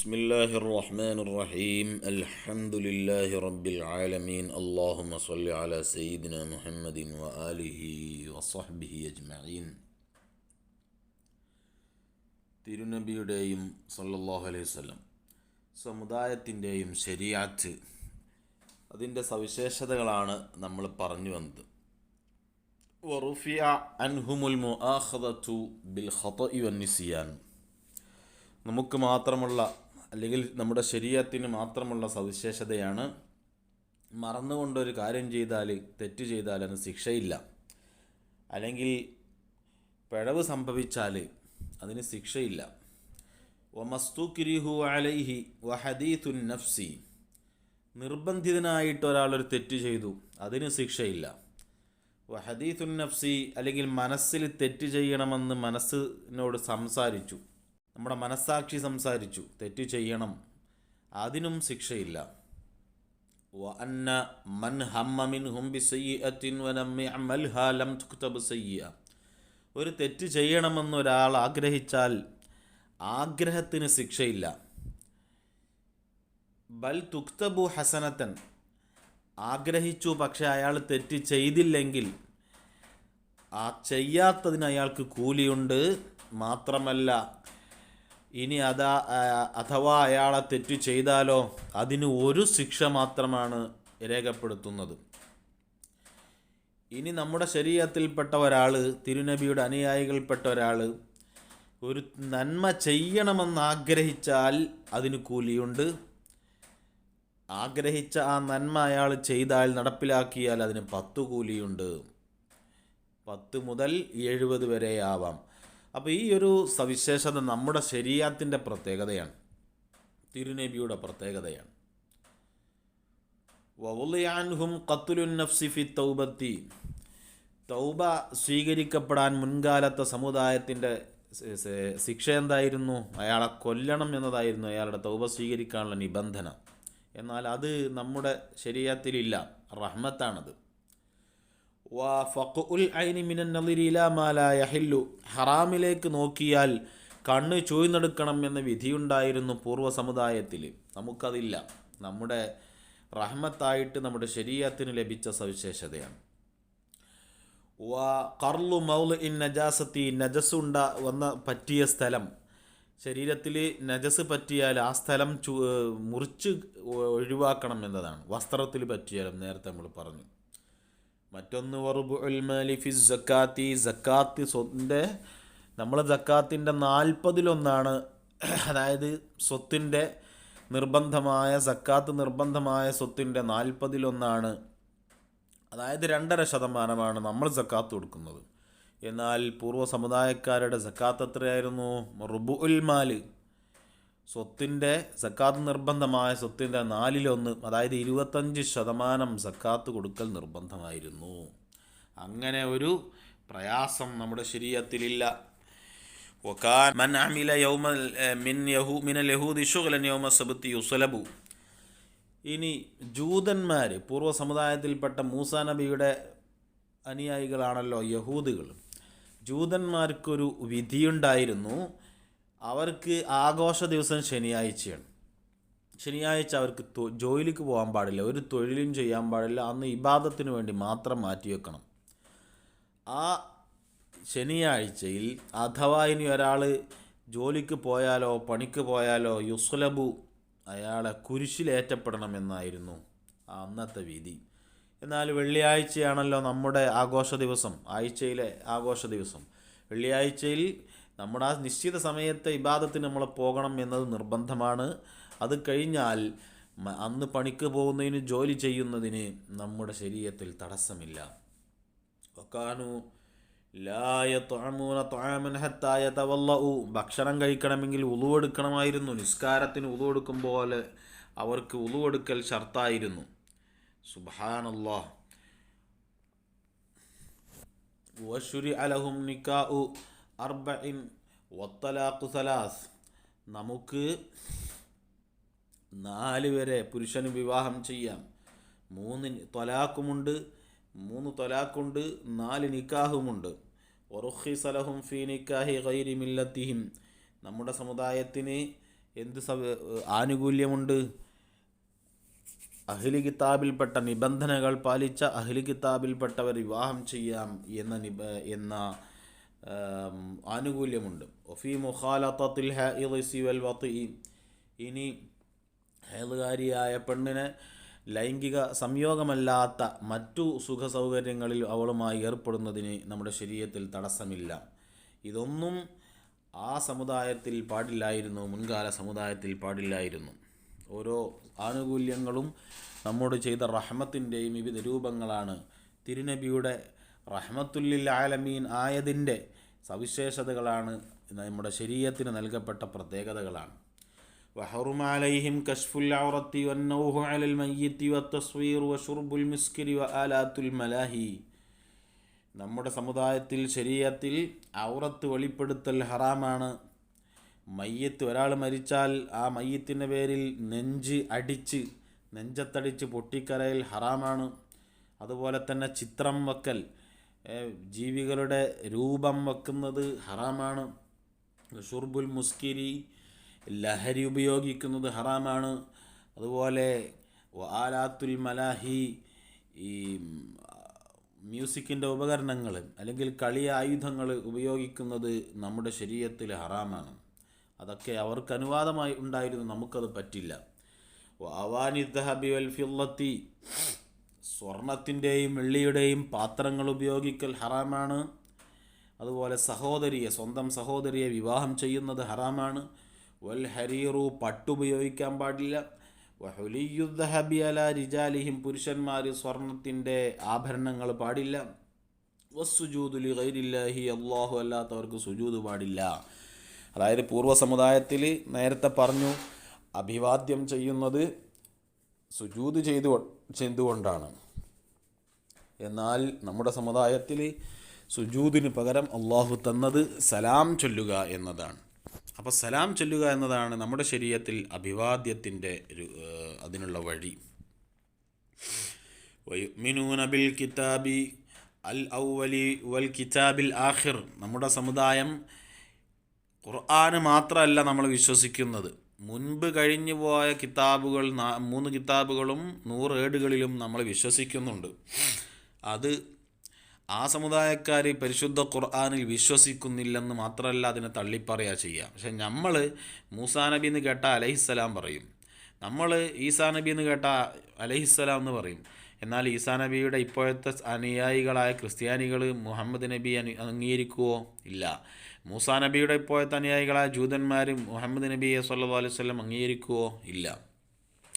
بسم الله الرحمن الرحيم الحمد لله رب العالمين اللهم صل على سيدنا محمد وآله وصحبه أجمعين തിരുനബിയുടെയും സല്ലല്ലാഹു അലൈഹി വസല്ലം സമുദായത്തിൻ്റെയും ശരിയാറ്റ് അതിൻ്റെ സവിശേഷതകളാണ് നമ്മൾ പറഞ്ഞു വന്നത് വറുഫിയ അൻഹുമുൽ മുആഖദതു ബിൽ ഖതഇ വന്നിസിയാൻ നമുക്ക് മാത്രമുള്ള അല്ലെങ്കിൽ നമ്മുടെ ശരീരത്തിന് മാത്രമുള്ള സവിശേഷതയാണ് മറന്നുകൊണ്ടൊരു കാര്യം ചെയ്താൽ തെറ്റ് ചെയ്താൽ അതിന് ശിക്ഷയില്ല. അല്ലെങ്കിൽ പിഴവ് സംഭവിച്ചാൽ അതിന് ശിക്ഷയില്ല. വമസ്തുക്കിരിഹു അലൈഹി വഹദീത്തുൻ നഫ്സി. നിർബന്ധിതനായിട്ട് ഒരാളൊരു തെറ്റ് ചെയ്തു അതിന് ശിക്ഷയില്ല. വഹദീത്തുൻ നഫ്സി അല്ലെങ്കിൽ മനസ്സിൽ തെറ്റ് ചെയ്യണമെന്ന് മനസ്സിനോട് സംസാരിച്ചു. നമ്മുടെ മനസ്സാക്ഷി സംസാരിച്ചു തെറ്റ് ചെയ്യണം അതിനും ശിക്ഷയില്ല وأن من هم منهم بسيئة ولم يعملها لم تكتب سيئة ഒരു തെറ്റ് ചെയ്യണമെന്ന് ഒരാൾ ആഗ്രഹിച്ചാൽ ആഗ്രഹത്തിന് ശിക്ഷയില്ല ബൽ തുക്തബു ഹസനത്തൻ ആഗ്രഹിച്ചു പക്ഷെ അയാൾ തെറ്റ് ചെയ്തില്ലെങ്കിൽ ആ ചെയ്യാത്തതിന് അയാൾക്ക് കൂലിയുണ്ട് മാത്രമല്ല ഇനി അതാ അഥവാ അയാളെ തെറ്റു ചെയ്താലോ അതിന് ഒരു ശിക്ഷ മാത്രമാണ് രേഖപ്പെടുത്തുന്നത്. ഇനി നമ്മുടെ ശരീരത്തിൽപ്പെട്ട ഒരാൾ തിരുനബിയുടെ അനുയായികൾപ്പെട്ട ഒരാൾ ഒരു നന്മ ചെയ്യണമെന്ന് ആഗ്രഹിച്ചാൽ അതിന് കൂലിയുണ്ട്. ആഗ്രഹിച്ച ആ നന്മ അയാൾ ചെയ്താൽ നടപ്പിലാക്കിയാൽ അതിന് പത്ത് കൂലിയുണ്ട്. പത്ത് മുതൽ എഴുപത് വരെ ആവാം. അപ്പോൾ ഈ ഒരു സവിശേഷത നമ്മുടെ ശരീരത്തിന്റെ പ്രത്യേകതയാണ്. തിരുനബിയുടെ പ്രത്യേകതയാണ്. വവുലിയാൻഹും കത്തുലുൻ നഫ്സിഫി തൗബത്തി. തൗബ സ്വീകരിക്കപ്പെടാൻ മുൻകാലത്തെ സമുദായത്തിന്റെ ശിക്ഷ എന്തായിരുന്നു? അയാളെ കൊല്ലണം എന്നതായിരുന്നു അയാളുടെ തൗബ സ്വീകരിക്കാനുള്ള നിബന്ധന. എന്നാൽ അത് നമ്മുടെ ശരീരത്തിലില്ല. റഹ്മത്താണത്. ഹറാമിലേക്ക് നോക്കിയാൽ കണ്ണ് ചൂഴ്ന്നെടുക്കണം എന്ന വിധിയുണ്ടായിരുന്നു പൂർവ സമുദായത്തിൽ നമുക്കതില്ല. നമ്മുടെ റഹ്മത്തായിട്ട് നമ്മുടെ ശരീരത്തിന് ലഭിച്ച സവിശേഷതയാണ്. കർലു മൗൽ ഇൻ നജാസത്തി നജസ് ഉണ്ട വന്ന പറ്റിയ സ്ഥലം. ശരീരത്തിൽ നജസ് പറ്റിയാൽ ആ സ്ഥലം ചു മുറിച്ച് ഒഴിവാക്കണം എന്നതാണ്. വസ്ത്രത്തിൽ പറ്റിയാലും നേരത്തെ നമ്മൾ പറഞ്ഞു. മറ്റൊന്ന് വറുബുൽമാലിഫി ജക്കാത്തി ജക്കാത്ത് സ്വത്തിന്റെ നമ്മൾ ജക്കാത്തിന്റെ നാൽപ്പതിലൊന്നാണ് അതായത് സ്വത്തിന്റെ നിർബന്ധമായ സക്കാത്ത് നിർബന്ധമായ സ്വത്തിന്റെ നാൽപ്പതിലൊന്നാണ്. അതായത് രണ്ടര ശതമാനമാണ് നമ്മൾ സക്കാത്ത് കൊടുക്കുന്നത്. എന്നാൽ പൂർവ സമുദായക്കാരുടെ സക്കാത്ത് എത്രയായിരുന്നു? റുബു ഉൽമാൽ സ്വത്തിൻ്റെ സക്കാത്ത് നിർബന്ധമായ സ്വത്തിൻ്റെ നാലിലൊന്ന് അതായത് ഇരുപത്തഞ്ച് ശതമാനം സക്കാത്ത് കൊടുക്കൽ നിർബന്ധമായിരുന്നു അങ്ങനെ ഒരു പ്രയാസം നമ്മുടെ ശരീരത്തിലില്ല وكان من عمل يوم من يهو من اليهود شغلا يوم السبت يصلب ഇനി ജൂതന്മാർ പൂർവ്വ സമുദായത്തിൽപ്പെട്ട മൂസാ നബിയുടെ അനുയായികളാണല്ലോ യഹൂദുകൾ ജൂതന്മാർക്കൊരു വിധിയുണ്ടായിരുന്നു അവർക്ക് ആഘോഷ ദിവസം ശനിയാഴ്ചയാണ്. ശനിയാഴ്ച അവർക്ക് ജോലിക്ക് പോകാൻ പാടില്ല. ഒരു തൊഴിലും ചെയ്യാൻ പാടില്ല. അന്ന് ഇബാദത്തിന് വേണ്ടി മാത്രം മാറ്റി വെക്കണം. ആ ശനിയാഴ്ചയിൽ അഥവാ ഇനി ഒരാൾ ജോലിക്ക് പോയാലോ പണിക്ക് പോയാലോ യുസ്ലബു അയാളെ കുരിശിലേറ്റപ്പെടണമെന്നായിരുന്നു ആ അന്നത്തെ വിധി. എന്നാൽ വെള്ളിയാഴ്ചയാണല്ലോ നമ്മുടെ ആഘോഷ ദിവസം ആഴ്ചയിലെ ആഘോഷ ദിവസം. വെള്ളിയാഴ്ചയിൽ നമ്മുടെ ആ നിശ്ചിത സമയത്തെ ഇബാദത്തിന് നമ്മൾ പോകണം എന്നത് നിർബന്ധമാണ്. അത് കഴിഞ്ഞാൽ അന്ന് പണിക്ക് പോകുന്നതിന് ജോലി ചെയ്യുന്നതിന് നമ്മുടെ ശരീരത്തിൽ തടസ്സമില്ല. ഹത്തായ ഭക്ഷണം കഴിക്കണമെങ്കിൽ ഉളുവെടുക്കണമായിരുന്നു നിസ്കാരത്തിന് ഉളുവെടുക്കും പോലെ അവർക്ക് ഉളുവെടുക്കൽ ഷർത്തായിരുന്നു സുബാനല്ലാ വഷുരി അലഹും നിക്കാഉ. അർബഇൻ വത്തലാഖു സലാസ്. നമുക്ക് നാല് വരെ പുരുഷന് വിവാഹം ചെയ്യാം. മൂന്ന് തൊലാക്കുമുണ്ട് മൂന്ന് തൊലാക്കുണ്ട് നാല് നിക്കാഹുമുണ്ട്. ഒറുഹി സലഹും ഫീ നിക്കാഹി ഗൈരി മില്ലത്തിഹിം. നമ്മുടെ സമുദായത്തിന് എന്ത് ആനുകൂല്യമുണ്ട്? അഹ്ലി കിതാബിൽപ്പെട്ട നിബന്ധനകൾ പാലിച്ച അഹ്ലി കിതാബിൽപ്പെട്ടവർ വിവാഹം ചെയ്യാം എന്ന എന്ന ആനുകൂല്യമുണ്ട്. ഒഫി മുഖാലത്തിൽ വൽ വത്തി ഇനി ഹേതുകാരിയായ പെണ്ണിനെ ലൈംഗിക സംയോഗമല്ലാത്ത മറ്റു സുഖ സൗകര്യങ്ങളിൽ അവളുമായി ഏർപ്പെടുന്നതിന് നമ്മുടെ ശരീരത്തിൽ തടസ്സമില്ല. ഇതൊന്നും ആ സമുദായത്തിൽ പാടില്ലായിരുന്നു മുൻകാല സമുദായത്തിൽ പാടില്ലായിരുന്നു. ഓരോ ആനുകൂല്യങ്ങളും നമ്മോട് ചെയ്ത റഹ്മത്തിന്റെയും വിവിധ രൂപങ്ങളാണ്. തിരുനബിയുടെ റഹ്മത്തുല്ലിൽ ആലമീൻ ആയതിൻ്റെ സവിശേഷതകളാണ് നമ്മുടെ ശരീരത്തിന് നൽകപ്പെട്ട പ്രത്യേകതകളാണ് وحرم عليهم كشف العورة والنوه على الميت والتصوير وشرب المسكر وآلات الملاهي നമ്മുടെ സമുദായത്തിൽ ശരീരത്തിൽ ഔറത്ത് വെളിപ്പെടുത്തൽ ഹറാമാണ് മയ്യത്ത് ഒരാൾ മരിച്ചാൽ ആ മയ്യത്തിൻ്റെ പേരിൽ നെഞ്ച് അടിച്ച് നെഞ്ചത്തടിച്ച് പൊട്ടിക്കരയിൽ ഹറാമാണ് അതുപോലെ തന്നെ ചിത്രം വെക്കൽ ഏ, ജീവികളുടെ രൂപം വെക്കുന്നത് ഹറാമാണ്. ഷുർബുൽ മുസ്കിരി ലഹരി ഉപയോഗിക്കുന്നത് ഹറാമാണ്. അതുപോലെ ആലാത്തുൽ മലാഹി ഈ മ്യൂസിക്കിന്റെ ഉപകരണങ്ങൾ അല്ലെങ്കിൽ കളി ആയുധങ്ങൾ ഉപയോഗിക്കുന്നത് നമ്മുടെ ശരീരത്തിൽ ഹറാമാണ്. അതൊക്കെ അവർക്ക് അനുവാദമായി ഉണ്ടായിരുന്നു. നമുക്കത് പറ്റില്ല. അവാനി ദഹബി വൽ ഫില്ലത്തി സ്വർണത്തിന്റെയും വെള്ളിയുടെയും പാത്രങ്ങൾ ഉപയോഗിക്കൽ ഹറാമാണ്. അതുപോലെ സഹോദരിയെ സ്വന്തം സഹോദരിയെ വിവാഹം ചെയ്യുന്നത് ഹറാമാണ്. വൽ ഹരീറു പട്ടുപയോഗിക്കാൻ പാടില്ല. വഹുലിയുദ്ദഹബി അല പുരുഷന്മാർ സ്വർണത്തിന്റെ ആഭരണങ്ങൾ പാടില്ല. വസ്സുജൂദുലി ഗൈരില്ലാഹി അള്ളാഹു അല്ലാത്തവർക്ക് സുജൂദ് പാടില്ല. അതായത് പൂർവ സമുദായത്തിൽ നേരത്തെ പറഞ്ഞു അഭിവാദ്യം ചെയ്യുന്നത് സുജൂദ് ചെയ്തു ചെയ്തുകൊണ്ടാണ് എന്നാൽ നമ്മുടെ സമുദായത്തിൽ സുജൂദിന് പകരം അള്ളാഹു തന്നത് സലാം ചൊല്ലുക എന്നതാണ്. അപ്പോൾ സലാം ചൊല്ലുക എന്നതാണ് നമ്മുടെ ശരീരത്തിൽ അഭിവാദ്യത്തിന്റെ അതിനുള്ള വഴി. ബിൽ കിതാബി അൽ ഔവലി വൽ കിതാബിൽ ആഹിർ നമ്മുടെ സമുദായം ഖുർആാന് മാത്രമല്ല നമ്മൾ വിശ്വസിക്കുന്നത്. മുൻപ് കഴിഞ്ഞു പോയ കിതാബുകൾ മൂന്ന് കിതാബുകളും നൂറ് ഏടുകളിലും നമ്മൾ വിശ്വസിക്കുന്നുണ്ട്. അത് ആ സമുദായക്കാർ പരിശുദ്ധ ഖുർആാനിൽ വിശ്വസിക്കുന്നില്ലെന്ന് മാത്രമല്ല അതിനെ തള്ളിപ്പറയുക ചെയ്യുക പക്ഷെ നമ്മൾ മൂസാ നബി എന്ന് കേട്ടാൽ അലഹിസ്സലാം പറയും. നമ്മൾ ഈസാ നബി എന്ന് കേട്ടാൽ അലഹിസ്സലാം എന്ന് പറയും. എന്നാൽ ഈസാ നബിയുടെ ഇപ്പോഴത്തെ അനുയായികളായ ക്രിസ്ത്യാനികൾ മുഹമ്മദ് നബി അംഗീകരിക്കുവോ? ഇല്ല. മൂസാ നബിയുടെ ഇപ്പോഴത്തെ അനുയായികളായ ജൂതന്മാരും മുഹമ്മദ് നബിയെ സല്ലാ അലൈഹി വല്ലം അംഗീകരിക്കുവോ? ഇല്ല.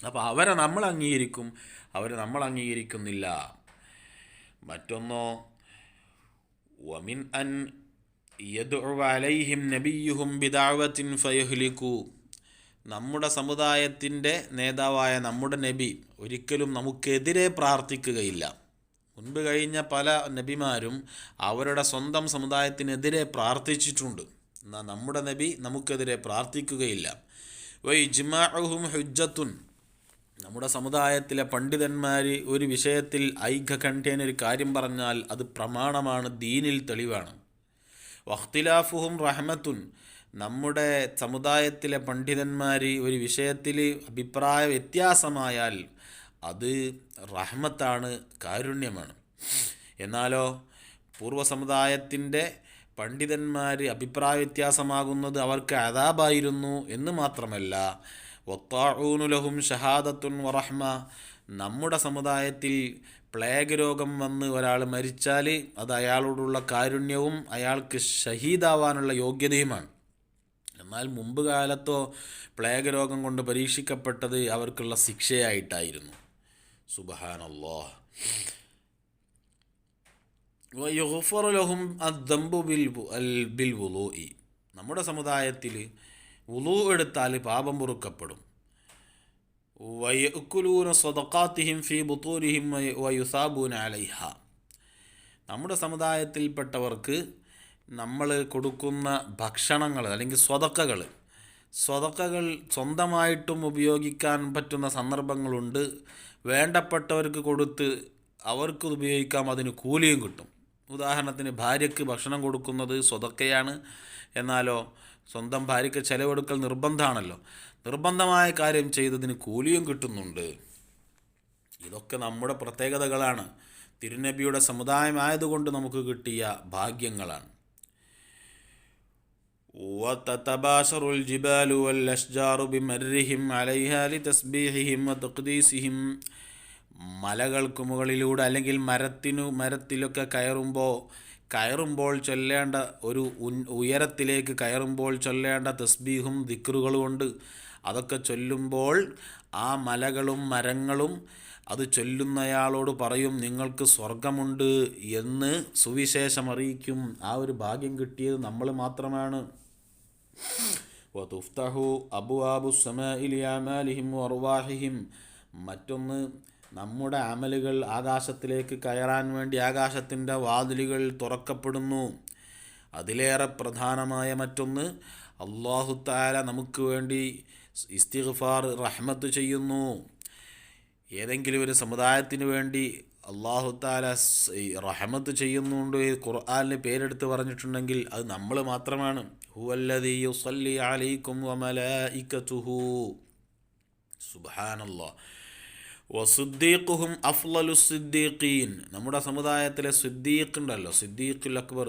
അപ്പോൾ അവരെ നമ്മൾ അംഗീകരിക്കും അവരെ നമ്മൾ അംഗീകരിക്കുന്നില്ല. മറ്റൊന്നോ വമിൻ അൻ അലൈഹിം നബിയുഹും ബിദാവത്തിൻ ഫയഹ്ലിക്കു. നമ്മുടെ സമുദായത്തിന്റെ നേതാവായ നമ്മുടെ നബി ഒരിക്കലും നമുക്കെതിരെ പ്രാർത്ഥിക്കുകയില്ല. മുൻപ് കഴിഞ്ഞ പല നബിമാരും അവരുടെ സ്വന്തം സമുദായത്തിനെതിരെ പ്രാർത്ഥിച്ചിട്ടുണ്ട്. എന്നാൽ നമ്മുടെ നബി നമുക്കെതിരെ പ്രാർത്ഥിക്കുകയില്ല. വൈ ജിമാഹും ഹുജ്ജത്തുൻ. നമ്മുടെ സമുദായത്തിലെ പണ്ഡിതന്മാർ ഒരു വിഷയത്തിൽ ഐക്യകണ്ഠേന ഒരു കാര്യം പറഞ്ഞാൽ അത് പ്രമാണമാണ് ദീനിൽ തെളിവാണ്. വഖ്തിലാഫുഹും റഹ്മത്തുൻ. നമ്മുടെ സമുദായത്തിലെ പണ്ഡിതന്മാർ ഒരു വിഷയത്തിൽ അഭിപ്രായ വ്യത്യാസമായാൽ അത് റഹ്മത്താണ് കാരുണ്യമാണ്. എന്നാലോ പൂർവ സമുദായത്തിന്റെ പണ്ഡിതന്മാർ അഭിപ്രായ വ്യത്യാസമാകുന്നത് അവർക്ക് അതാബായിരുന്നു എന്ന് മാത്രമല്ല ഒത്താഴൂനുലഹും ഷഹാദത്തുൻ വറഹ്മ നമ്മുടെ സമുദായത്തിൽ പ്ലേഗ് രോഗം വന്ന് ഒരാൾ മരിച്ചാൽ അത് അയാളോടുള്ള കാരുണ്യവും അയാൾക്ക് ഷഹീദാവാനുള്ള യോഗ്യതയുമാണ്. എന്നാൽ മുമ്പ് കാലത്തോ പ്ലേഗ് രോഗം കൊണ്ട് പരീക്ഷിക്കപ്പെട്ടത് അവർക്കുള്ള ശിക്ഷയായിട്ടായിരുന്നു. സുബഹാനല്ലോ ലഹും അദ്ദംബു ബിൽ അൽ- ബിൽ വുലൂ നമ്മുടെ സമുദായത്തിൽ വുളു എടുത്താൽ പാപം പൊറുക്കപ്പെടും. വയക്കുലൂന സ്വതക്കാത്തിഹിം ഫി ബുത്തൂരിഹിം വയുസാബൂന അലൈഹ. നമ്മുടെ സമുദായത്തിൽപ്പെട്ടവർക്ക് നമ്മൾ കൊടുക്കുന്ന ഭക്ഷണങ്ങൾ അല്ലെങ്കിൽ സ്വതക്കകൾ സ്വതക്കകൾ സ്വന്തമായിട്ടും ഉപയോഗിക്കാൻ പറ്റുന്ന സന്ദർഭങ്ങളുണ്ട്. വേണ്ടപ്പെട്ടവർക്ക് കൊടുത്ത് അവർക്ക് ഉപയോഗിക്കാം അതിന് കൂലിയും കിട്ടും. ഉദാഹരണത്തിന് ഭാര്യയ്ക്ക് ഭക്ഷണം കൊടുക്കുന്നത് സ്വതക്കയാണ്. എന്നാലോ സ്വന്തം ഭാര്യയ്ക്ക് ചെലവെടുക്കൽ നിർബന്ധമാണല്ലോ. നിർബന്ധമായ കാര്യം ചെയ്തതിന് കൂലിയും കിട്ടുന്നുണ്ട്. ഇതൊക്കെ നമ്മുടെ പ്രത്യേകതകളാണ്. തിരുനബിയുടെ സമുദായമായതുകൊണ്ട് നമുക്ക് കിട്ടിയ ഭാഗ്യങ്ങളാണ്. وتتباشر الجبال والأشجار بمرهم عليها لتسبيحهم وتقديسهم മലകൾക്ക് മുകളിലൂടെ അല്ലെങ്കിൽ മരത്തിനു മരത്തിലൊക്കെ കയറുമ്പോൾ കയറുമ്പോൾ ചൊല്ലേണ്ട ഒരു ഉൻ ഉയരത്തിലേക്ക് കയറുമ്പോൾ ചൊല്ലേണ്ട തസ്ബീഹും ദിക്റുകളുമുണ്ട് അതൊക്കെ ചൊല്ലുമ്പോൾ ആ മലകളും മരങ്ങളും അത് ചൊല്ലുന്നയാളോട് പറയും നിങ്ങൾക്ക് സ്വർഗമുണ്ട് എന്ന് സുവിശേഷം അറിയിക്കും ആ ഒരു ഭാഗ്യം കിട്ടിയത് നമ്മൾ മാത്രമാണ് വതുഫ്തഹു അബുവാബു സമഇലി അമാലിഹിം അറുവാഹിഹിം മറ്റൊന്ന് നമ്മുടെ അമലുകൾ ആകാശത്തിലേക്ക് കയറാൻ വേണ്ടി ആകാശത്തിന്റെ വാതിലുകൾ തുറക്കപ്പെടുന്നു. അതിലേറെ പ്രധാനമായ മറ്റൊന്ന് അള്ളാഹു താര നമുക്ക് വേണ്ടി ഇസ്തിഗ്ഫാർ റഹ്മത്ത് ചെയ്യുന്നു. ഏതെങ്കിലും ഒരു സമുദായത്തിന് വേണ്ടി അള്ളാഹു താല റഹമത്ത് ചെയ്യുന്നുണ്ട്. ഖുർആാനിന് പേരെടുത്ത് പറഞ്ഞിട്ടുണ്ടെങ്കിൽ അത് നമ്മൾ മാത്രമാണ്. ഹുവല്ലദീ عليكم അലൈക്കും سبحان الله അഫ്ലലു സിദ്ദീഖീൻ. നമ്മുടെ സമുദായത്തിലെ സിദ്ദീഖ് ഉണ്ടല്ലോ സിദ്ദീഖുൽ അക്ബർ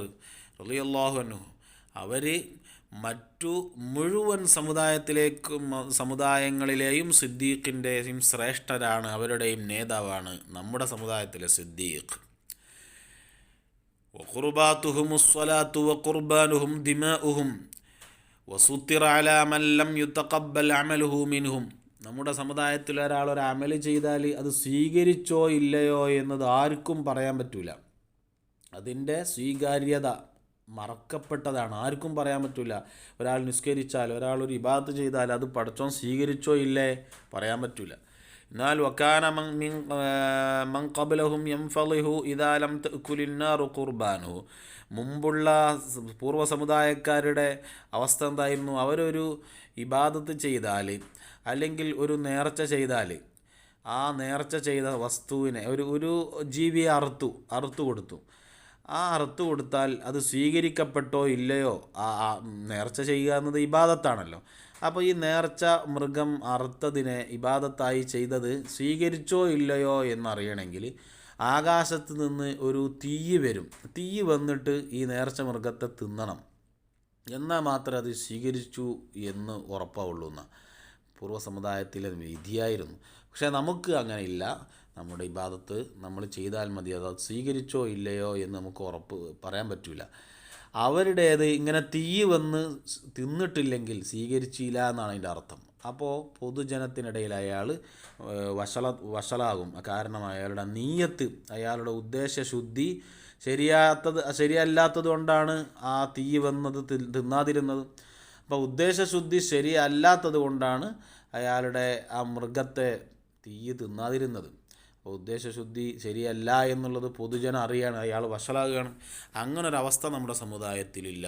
റളിയല്ലാഹു അൻഹു. അവർ മറ്റു മുഴുവൻ സമുദായത്തിലേക്കും സമുദായങ്ങളിലെയും സിദ്ദീഖിന്റെയും ശ്രേഷ്ഠരാണ് അവരുടെയും നേതാവാണ് നമ്മുടെ സമുദായത്തിലെ സിദ്ദീഖ്. وقرباتهم الصلاة وقربانهم دماؤهم وسطر على من لم يتقبل عمله منهم നമ്മുടെ സമുദായത്തിൽ ഒരാൾ ഒരു അമല് ചെയ്താൽ അത് സ്വീകരിച്ചോ ഇല്ലയോ എന്നത് ആർക്കും പറയാൻ പറ്റില്ല അതിൻ്റെ സ്വീകാര്യത മറക്കപ്പെട്ടതാണ് ആർക്കും പറയാൻ പറ്റില്ല ഒരാൾ നിസ്കരിച്ചാൽ ഒരാൾ ഒരു ഇബാത്ത് ചെയ്താൽ അത് പഠിച്ചോൻ സ്വീകരിച്ചോ ഇല്ലേ പറയാൻ പറ്റില്ല എന്നാൽ വക്കാന മൻ കബലഹും യംഫലിഹു ഇദാലം കുലിന്നാറു ഖുർബാനു. മുമ്പുള്ള പൂർവ സമുദായക്കാരുടെ അവസ്ഥ എന്തായിരുന്നു? അവരൊരു ഇബാദത്ത് ചെയ്താൽ അല്ലെങ്കിൽ ഒരു നേർച്ച ചെയ്താൽ ആ നേർച്ച ചെയ്ത വസ്തുവിനെ ഒരു ഒരു ജീവിയെ അറുത്തു അറുത്തു കൊടുത്തു. ആ അറുത്തു കൊടുത്താൽ അത് സ്വീകരിക്കപ്പെട്ടോ ഇല്ലയോ? ആ നേർച്ച ചെയ്യുക എന്നത് ഇബാദത്താണല്ലോ. അപ്പോൾ ഈ നേർച്ച മൃഗം അറുത്തതിനെ ഇബാദത്തായി ചെയ്തത് സ്വീകരിച്ചോ ഇല്ലയോ എന്നറിയണമെങ്കിൽ ആകാശത്ത് നിന്ന് ഒരു തീയ് വരും. തീയ് വന്നിട്ട് ഈ നേർച്ച മൃഗത്തെ തിന്നണം. എന്നാൽ മാത്രമേ അത് സ്വീകരിച്ചു എന്ന് ഉറപ്പാവുള്ളൂ എന്ന. പൂർവ സമുദായത്തിലെ വിധിയായിരുന്നു. പക്ഷേ നമുക്ക് അങ്ങനെ ഇല്ല നമ്മുടെ ഇബാദത്ത് നമ്മൾ ചെയ്താൽ മതി. അത് സ്വീകരിച്ചോ ഇല്ലയോ എന്ന് നമുക്ക് ഉറപ്പ് പറയാൻ പറ്റില്ല അവരുടേത് ഇങ്ങനെ തീ വന്ന് തിന്നിട്ടില്ലെങ്കിൽ സ്വീകരിച്ചില്ല എന്നാണ് അതിന്റെ അർത്ഥം. അപ്പോൾ പൊതുജനത്തിനിടയിൽ അയാൾ വഷള വഷളാകും. കാരണം അയാളുടെ നീയത്ത് അയാളുടെ ഉദ്ദേശശുദ്ധി ശരിയാത്തത് ശരിയല്ലാത്തത് കൊണ്ടാണ് ആ തീ വന്നത് തിന്നാതിരുന്നത്. അപ്പോൾ ഉദ്ദേശശുദ്ധി ശരിയല്ലാത്തത് കൊണ്ടാണ് അയാളുടെ ആ മൃഗത്തെ തീ തിന്നാതിരുന്നത്. അപ്പോൾ ഉദ്ദേശശുദ്ധി ശരിയല്ല എന്നുള്ളത് പൊതുജനം അറിയാണ് അയാൾ വഷളാകുകയാണ്. അങ്ങനൊരവസ്ഥ നമ്മുടെ സമുദായത്തിലില്ല.